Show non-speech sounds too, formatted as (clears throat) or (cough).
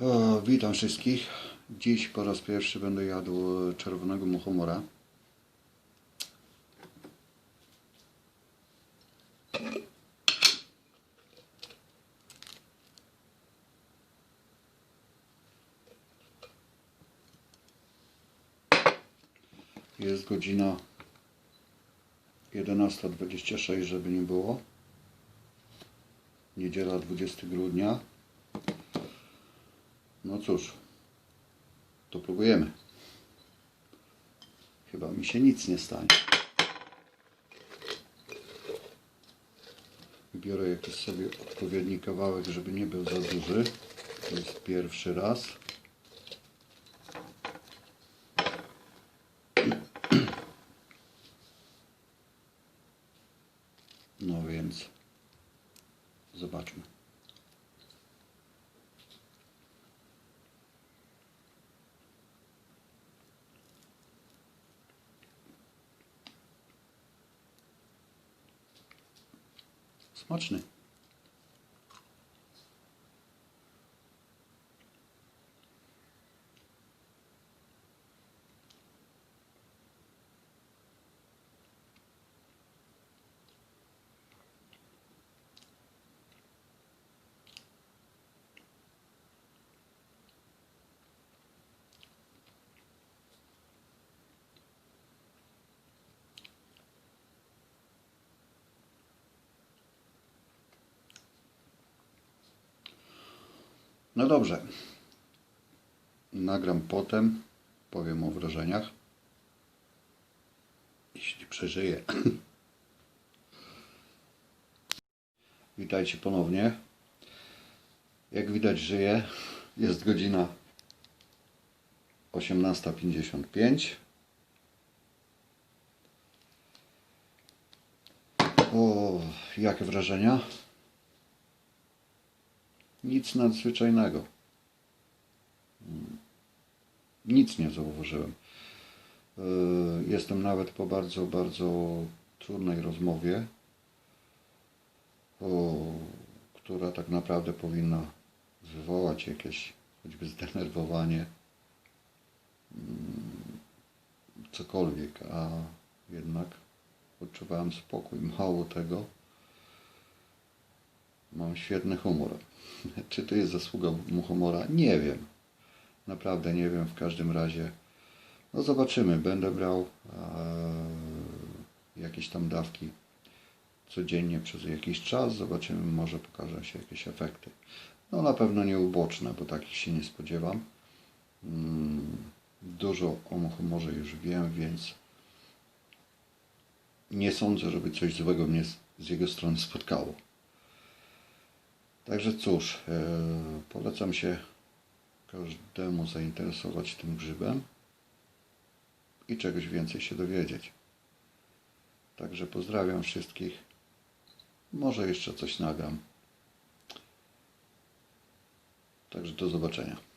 O, witam wszystkich. Dziś po raz pierwszy będę jadł czerwonego muchomora. Jest godzina 11.26, żeby nie było. Niedziela 20 grudnia. No cóż, to próbujemy. Chyba mi się nic nie stanie. Wybiorę jakiś sobie odpowiedni kawałek, żeby nie był za duży. To jest pierwszy raz. No więc zobaczmy. Močný. No dobrze. Nagram potem. Powiem o wrażeniach. Jeśli przeżyję. (clears throat) Witajcie ponownie. Jak widać żyję. Jest godzina 18.55. O, jakie wrażenia? Nic nadzwyczajnego. Mm. Nic nie zauważyłem. Yy, Jestem nawet po bardzo, bardzo trudnej rozmowie, która tak naprawdę powinna wywołać jakieś choćby zdenerwowanie, mm, cokolwiek, a jednak odczuwałem spokój. Mało tego, Mam świetny humor. (laughs) Czy to jest zasługa muchomora? Nie wiem. Naprawdę nie wiem. W każdym razie, no zobaczymy. Będę brał e, jakieś tam dawki codziennie przez jakiś czas. Zobaczymy, może pokażą się jakieś efekty. No na pewno nie uboczne, bo takich się nie spodziewam. Mm, Dużo o muchomorze już wiem, więc nie sądzę, żeby coś złego mnie z- z jego strony spotkało. Także cóż, e, polecam się każdemu zainteresować tym grzybem i czegoś więcej się dowiedzieć. Także pozdrawiam wszystkich. Może jeszcze coś nagram. Także do zobaczenia.